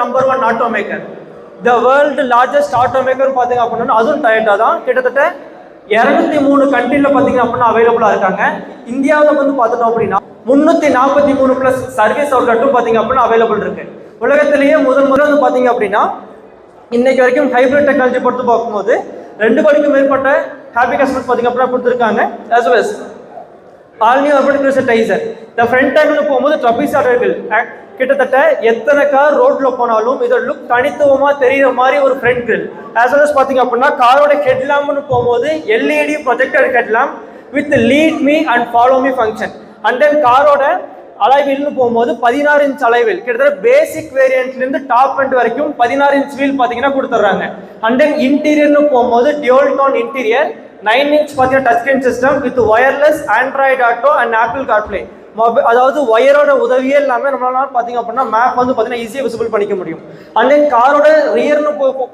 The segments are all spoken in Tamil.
Number one auto maker the world largest auto maker பார்த்தீங்க அப்படின்னா அதுவும் டயட்டா தான். கிட்டத்தட்ட இரநூத்தி மூணு கண்ட்ரியில் பார்த்தீங்க அப்படின்னா அவைலபிளாக இருக்காங்க. இந்தியாவில் வந்து பார்த்துட்டோம் அப்படின்னா முந்நூற்றி நாற்பத்தி மூணு ப்ளஸ் சர்வீஸ் அவுட்லெட்டும் பார்த்தீங்க அப்படின்னா அவைலபிள் இருக்கு. உலகத்திலேயே முதல் முதல் வந்து பார்த்தீங்க அப்படின்னா இன்னைக்கு வரைக்கும் ஹைப்ரிட் டெக்னாலஜி பொறுத்து பார்க்கும்போது ரெண்டு கோடிக்கும் மேற்பட்ட ஹாப்பி கஸ்டமர்ஸ் பார்த்தீங்க அப்படின்னா கொடுத்துருக்காங்க. All new urban cruiser Taisor. இந்த ஃப்ரண்ட் டைம்ல போகும்போது ட்ரபிஸ் அடைவில் கிட்டத்தட்ட எத்தனை கார் ரோட்ல போனாலும் இதோட லுக் தனித்துவமா தெரியுற மாதிரி ஒரு ஃப்ரண்ட் கிரில் ஆஸ் வெல் பார்த்தீங்க அப்படின்னா காரோட ஹெட்லாம்னு போகும்போது LED projector headlamp with lead me and follow me function and then காரோட அலைவீல்னு போகும்போது பதினாறு இன்ச் அலைவில். கிட்டத்தட்ட பேசிக் வேரியன்ட்லேருந்து டாப் எண்ட் வரைக்கும் பதினாறு இன்ச் வீல் பார்த்தீங்கன்னா கொடுத்துட்றாங்க அண்ட் தென் இன்டீரியர்னு போகும்போது dual tone interior nine inch பார்த்தீங்கன்னா touch screen system with wireless Android Auto and Apple CarPlay mobile அதாவது ஒயரோட உதவியே இல்லாமல் நம்மளால பார்த்தீங்க அப்படின்னா மேப் வந்து பார்த்தீங்கன்னா ஈஸியாக விசிபிள் பண்ணிக்க முடியும். அண்ட் தென் காரோட ரியர்னு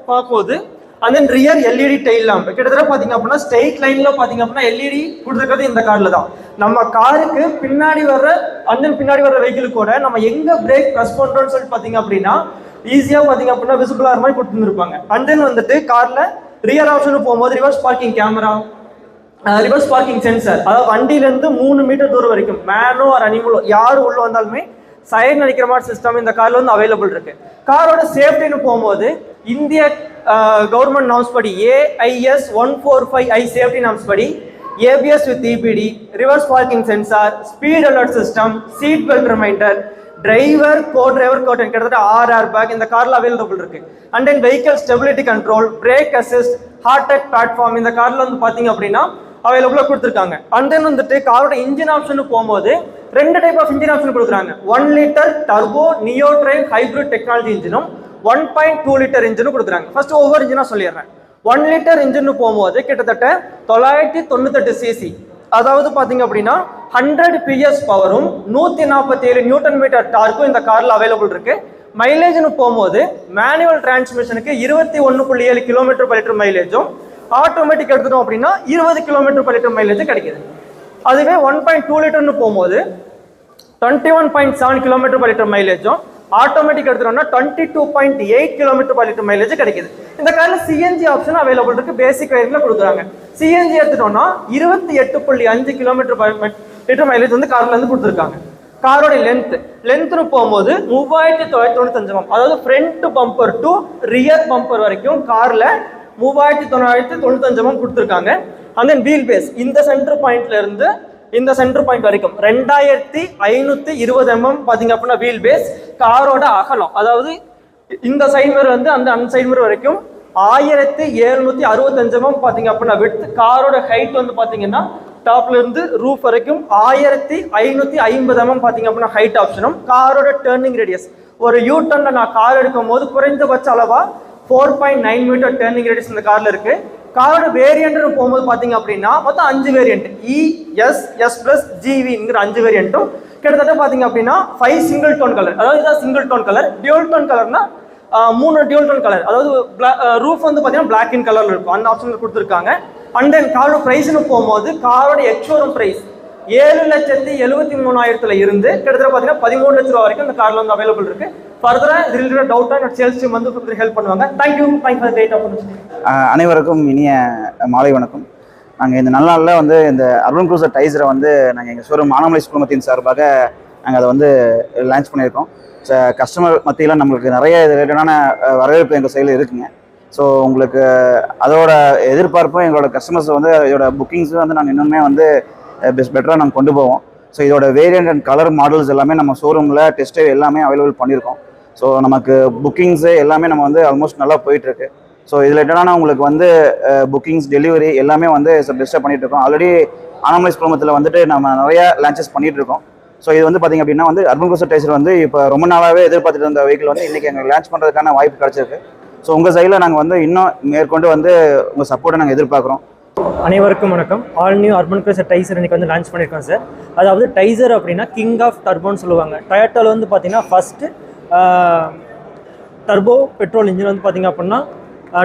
பார்க்கும்போது and then rear LED tail lamp கிட்டத்தட்ட பார்த்தீங்க அப்படின்னா ஸ்ட்ரெயிட் லைனில் பார்த்தீங்க அப்படின்னா எல்இடி கொடுத்துருக்கிறது இந்த காரில் தான். நம்ம காருக்கு பின்னாடி வர்ற அண்ட் தென் பின்னாடி வர்ற வெஹிக்கிள் கூட நம்ம எங்கே பிரேக் ப்ரெஸ் பண்ணுறோம்னு சொல்லிட்டு பார்த்தீங்க அப்படின்னா ஈஸியாக பார்த்தீங்க அப்படின்னா விசிபிளாக மாதிரி கொடுத்துருப்பாங்க அண்ட் தென் வந்துட்டு காரில் ரியர் ஆப்ஷனுக்கு போகும்போது reverse parking camera reverse parking sensor அதாவது வண்டியிலேருந்து மூணு மீட்டர் தூரம் வரைக்கும் மேனோ ஒரு அனிமலோ யார் உள்ள வந்தாலுமே சைன் அடிக்கிற மாதிரி சிஸ்டம் இந்த காரில் வந்து அவைலபிள் இருக்கு. காரோட சேஃப்டின்னு போகும்போது இந்திய கவர்மெண்ட் நாம்ஸ் படி AIS one four five I safety norms படி ABS with EBD reverse parking sensor speed alert system seat belt reminder driver co driver curtain கிட்டத்தட்ட ஆறு ஏர் பேக் இந்த கார்ல அவைலபிள் இருக்கு. And then vehicle stability control brake assist Heartect platform இந்த கார்ல வந்து பாத்தீங்க அப்படின்னா அவைலபிளாக கொடுத்துருக்காங்க. அண்ட் தென் வந்துட்டு காரோட இன்ஜின் ஆப்ஷன் போகும்போது ரெண்டு டைப் ஆஃப் இன்ஜின் ஆப்ஷன் கொடுக்குறாங்க. One litre turbo neo train hybrid technology இன்ஜினும் one point two litre இன்ஜினும் கொடுக்குறாங்க. ஃபர்ஸ்ட் ஒவ்வொரு இன்ஜினாக சொல்லிடுறேன். ஒன் லிட்டர் இன்ஜின் போகும்போது கிட்டத்தட்ட தொள்ளாயிரத்தி தொண்ணூத்தெட்டு சிசி அதாவது பாத்தீங்க அப்படின்னா ஹண்ட்ரட் பிஎஸ் பவரும் நூற்றி நாற்பத்தி ஏழு நியூட்டன் மீட்டர் டார்க்கும் இந்த காரில் அவைலபிள் இருக்கு. மைலேஜ்னு போகும்போது மேனுவல் டிரான்ஸ்மிஷனுக்கு இருபத்தி ஒன்று புள்ளி ஏழு கிலோமீட்டர் பர் லிட்டர் மைலேஜும் ஆட்டோமேட்டிக் எடுத்துட்டோம் அப்படின்னா இருபது கிலோமீட்டர் பர் லிட்டர் மைலேஜ் கிடைக்குது. அதுவே ஒன் பாயிண்ட் டூ லிட்டர்னு போகும்போது twenty one point seven kilometre per litre மைலேஜும் automatic எடுத்துட்டோம்னா twenty two point eight kilometre per litre mileage கிடைக்குது. இந்த காரில் சிஎன்ஜி ஆப்ஷன் அவைலபிள் இருக்கு. பேசிக் வேரியன்ட்ல கொடுக்குறாங்க. சிஎன்ஜி எடுத்துட்டோம்னா இருபத்தி எட்டு புள்ளி அஞ்சு கிலோமீட்டர் லிட்டர் மைலேஜ் வந்து கார்ல இருந்து கொடுத்துருக்காங்க. காரோட லென்த் லென்த்னு போகும்போது மூவாயிரத்தி தொள்ளாயிரத்தி தொண்ணூத்தஞ்சு பம்ப் அதாவது front bumper to rear bumper வரைக்கும் கார்ல மூவாயிரத்தி தொள்ளாயிரத்தி தொண்ணூத்தஞ்சு பம்ப் கொடுத்துருக்காங்க. அண்ட் தென் வீல் பேஸ் இந்த சென்டர் பாயிண்ட்ல இருந்து இந்த சென்டர் பாயிண்ட் வரைக்கும் ரெண்டாயிரத்தி ஐநூத்தி இருபது எம்எம் பாத்தீங்க அப்படின்னா வீல் பேஸ் காரோட அகலம். அதாவது இந்த சைடு மிரர் வந்து அந்த அந்த சைடு மிரர் வரைக்கும் ஆயிரத்தி எழுநூத்தி அறுபத்தஞ்சு எம்எம் பாத்தீங்க அப்படின்னா வித் காரோட ஹைட் வந்து பாத்தீங்கன்னா டாப்ல இருந்து ரூஃப் வரைக்கும் ஆயிரத்தி ஐநூத்தி ஐம்பது எம்எம் பாத்தீங்க அப்படின்னா ஹைட் ஆப்ஷனும் காரோட டேர்னிங் ரேடியஸ் ஒரு யூ டர்ன்ல நான் கார் எடுக்கும் போது குறைந்தபட்ச அளவா four point nine metre turning radius இந்த கார்ல இருக்கு. காரோட வேரியன்ட்னு போகும்போது பார்த்தீங்க அப்படின்னா மொத்தம் அஞ்சு variant E S S plus ஜிவிங்கிற அஞ்சு வேரியன்ட்டும் கிட்டத்தட்ட பார்த்தீங்க அப்படின்னா ஃபைவ் சிங்கிள் டோன் கலர் அதாவது இதான் single tone colour dual tone கலர்னா மூணு டியூல் டோன் கலர் அதாவது ரூஃப் வந்து பார்த்தீங்கன்னா பிளாக் இன் கலர்ல இருக்கும். அந்த ஆப்ஷன் கொடுத்துருக்காங்க. அண்ட் தென் காரோட ப்ரைஸ்னு போகும்போது காரோட எக்ஷோரூம் ப்ரைஸ் ஏழு லட்சத்தி எழுபத்தி மூணாயிரத்துல இருந்து கிட்டத்தட்ட பார்த்தீங்கன்னா பதிமூணு லட்ச ரூபா வரைக்கும் இந்த கார்ல வந்து அவைலபிள் இருக்குது இது ரிலேட்டட் என்னோட சேல்ஸ் டீம் வந்து ஹெல்ப் பண்ணுவாங்க. Thank you thank for great opportunity அனைவருக்கும் இனிய மாலை வணக்கம். நாங்கள் இந்த நல்லாளில் வந்து இந்த அர்பன் குரூசர் டைசரை வந்து நாங்கள் எங்கள் ஷோரூம் ஆனமலை குழுமத்தின் சார்பாக நாங்கள் அதை வந்து லான்ச் பண்ணியிருக்கோம். ஸோ கஸ்டமர் மத்தியில் நம்மளுக்கு நிறைய இது ரிலேட்டடான வரவேற்பு எங்கள் சைடில் இருக்குங்க. ஸோ உங்களுக்கு அதோட எதிர்பார்ப்பும் எங்களோட கஸ்டமர்ஸ் வந்து இதோட புக்கிங்ஸும் வந்து நாங்கள் இன்னுமே வந்து பெஸ்ட் பெட்டராக நாங்கள் கொண்டு போவோம். ஸோ இதோட வேரியண்ட் அண்ட் கலர் மாடல்ஸ் எல்லாமே நம்ம ஷோரூமில் டெஸ்ட் எல்லாமே அவைலபிள் பண்ணியிருக்கோம். ஸோ நமக்கு புக்கிங்ஸு எல்லாமே நம்ம வந்து ஆல்மோஸ்ட் நல்லா போயிட்டுருக்கு. ஸோ இதில் என்னன்னா உங்களுக்கு வந்து புக்கிங்ஸ் டெலிவரி எல்லாமே வந்து பெஸ்ட்டாக பண்ணிகிட்டு இருக்கோம் ஆல்ரெடி ஆனமலைஸ் குழுமத்தில் வந்துட்டு நம்ம நிறைய லான்ச்சஸ் பண்ணிகிட்டு இருக்கோம் ஸோ இது வந்து பார்த்தீங்க அப்படின்னா வந்து அர்பன் குரூசர் டைசர் வந்து இப்போ ரொம்ப நாளாகவே எதிர்பார்த்துட்டு இருந்த வெஹிக்கிள் வந்து இன்றைக்கி எங்களுக்கு லான்ச் பண்ணுறதுக்கான வாய்ப்பு கிடச்சிருக்கு. ஸோ உங்கள் சைடில் நாங்கள் வந்து இன்னும் மேற்கொண்டு வந்து உங்கள் சப்போர்ட்டை நாங்கள் எதிர்பார்க்குறோம். அனைவருக்கும் வணக்கம். All new urban cruiser Taisor இன்னைக்கு வந்து லான்ச் பண்ணியிருக்கோம் சார் அதாவது டைசர் அப்படின்னா கிங் ஆஃப் டர்போன்னு சொல்லுவாங்க. டொயோட்டாவில் வந்து பார்த்தீங்கன்னா ஃபஸ்ட்டு டர்போ பெட்ரோல் இன்ஜின் வந்து பார்த்தீங்க அப்படின்னா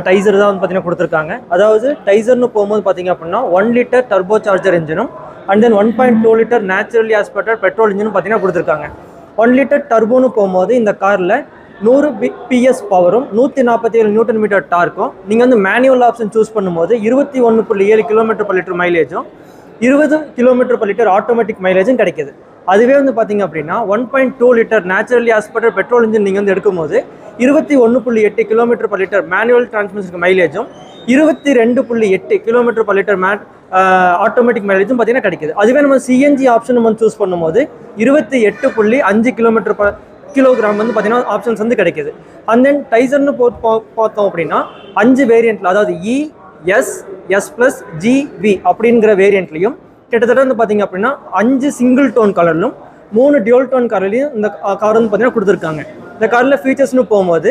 டைசர் தான் வந்து பார்த்திங்கன்னா கொடுத்துருக்காங்க. அதாவது டைசர்னு போகும்போது பார்த்தீங்க அப்படின்னா one litre turbo charger இன்ஜினும் and then one point two litre naturally aspirated petrol இன்ஜினும் பார்த்தீங்கன்னா கொடுத்துருக்காங்க. ஒன் லிட்டர் டர்போன்னு போகும்போது இந்த காரில் நூறு பி பிஎஸ் பவரும் நூற்றி நாற்பத்தி ஏழு நியூட்டன் மீட்டர் டார்க்கும் நீங்கள் வந்து மேனுவல் ஆப்ஷன் சூஸ் பண்ணும்போது இருபத்தி ஒன்று புள்ளி ஏழு கிலோமீட்டர் பர் லிட்டர் மைலேஜும் இருபது கிலோமீட்டர் பர் லிட்டர் ஆட்டோமேட்டிக் மைலேஜும் கிடைக்குது. அதுவே வந்து பார்த்தீங்க அப்படின்னா one point two litre naturally aspirated petrol engine நீங்கள் வந்து எடுக்கும்போது இருபத்தி ஒன்று புள்ளி எட்டு கிலோமீட்டர் பர் லிட்டர் மேனுவல் டிரான்ஸ்மிஷனுக்கு மைலேஜும் இருபத்தி ரெண்டு புள்ளி எட்டு கிலோமீட்டர் பர் லிட்டர் மே ஆட்டோமேட்டிக் மைலேஜும் பார்த்தீங்கன்னா கிடைக்குது. அதுவே நம்ம சிஎன்ஜி ஆப்ஷன் நம்ம சூஸ் பண்ணும்போது இருபத்தி எட்டு புள்ளி அஞ்சு கிலோமீட்டர் ப கிலோகிராம் வந்து பார்த்தீங்கன்னா ஆப்ஷன்ஸ் வந்து கிடைக்குது. அண்ட் தென் டைசர்னு போ பா- பார்த்தோம் அப்படின்னா அஞ்சு வேரியண்ட்டில் அதாவது E S S plus G V அப்படிங்கிற வேரியண்ட்லையும் கிட்டத்தட்ட வந்து பார்த்தீங்க அப்படின்னா அஞ்சு சிங்கிள் டோன் கலர்லும் மூணு டியூல் டோன் கலர்லையும் இந்த கார் வந்து பார்த்தீங்கன்னா கொடுத்துருக்காங்க. இந்த காரில் ஃபீச்சர்ஸ்னு போகும்போது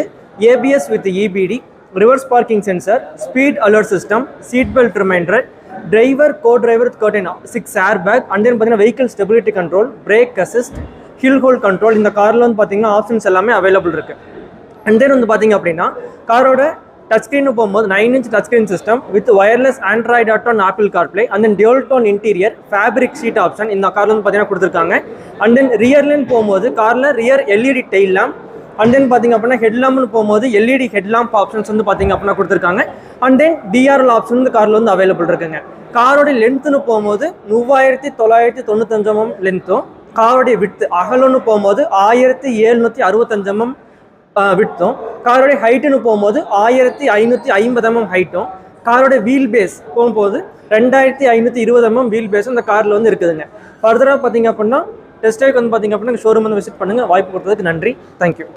ABS with EBD reverse parking sensor speed alert system seat belt reminder driver co driver curtain six air bag and then பார்த்தீங்கன்னா vehicle stability control brake assist hill hold control இந்த காரில் வந்து பார்த்தீங்கன்னா ஆப்ஷன்ஸ் எல்லாமே அவைலபிள் இருக்குது அண்ட் தென் வந்து பார்த்தீங்க அப்படின்னா காரோட டச் ஸ்க்ரீன் போகும்போது nine inch touch screen system with wireless Android Auto Apple CarPlay and then dual tone interior fabric seat option இந்த காரில் வந்து பார்த்தீங்கன்னா கொடுத்துருக்காங்க. அண்ட் தென் ரியர்லேன்னு போகும்போது காரில் rear LED tail lamp and then பார்த்திங்க அப்படின்னா ஹெட்லாம்னு போகும்போது எல்இடி ஹெட்லாம்ப் ஆப்ஷன்ஸ் வந்து பார்த்தீங்க அப்படின்னா கொடுத்துருக்காங்க. அண்ட் தென் டிஆர்எல் ஆப்ஷன் வந்து காரில் வந்து அவைலபிள் இருக்குங்க. காரோடைய லென்த்துன்னு போகும்போது மூவாயிரத்தி தொள்ளாயிரத்தி தொண்ணூத்தஞ்சமம் லென்த்தும் காரோடைய வித்து அகலம்னு போகும்போது ஆயிரத்தி எழுநூற்றி அறுபத்தஞ்சமம் விட்டும். காரோடைய ஹைட்டுன்னு போகும்போது ஆயிரத்தி ஐநூற்றி ஐம்பது எம்எம் ஹைட்டும் காரோட வீல் பேஸ் போகும்போது ரெண்டாயிரத்தி ஐநூற்றி இருபது எம்எம் வீல் பேஸும் இந்த காரில் வந்து இருக்குதுங்க. ஃபர்தராக பார்த்தீங்க அப்படின்னா டெஸ்ட் ட்ரைவ் வந்து பார்த்தீங்க அப்படின்னா ஷோரூம் வந்து விசிட் பண்ணுங்கள் வாய்ப்பு கொடுத்ததுக்கு நன்றி. தேங்க்யூ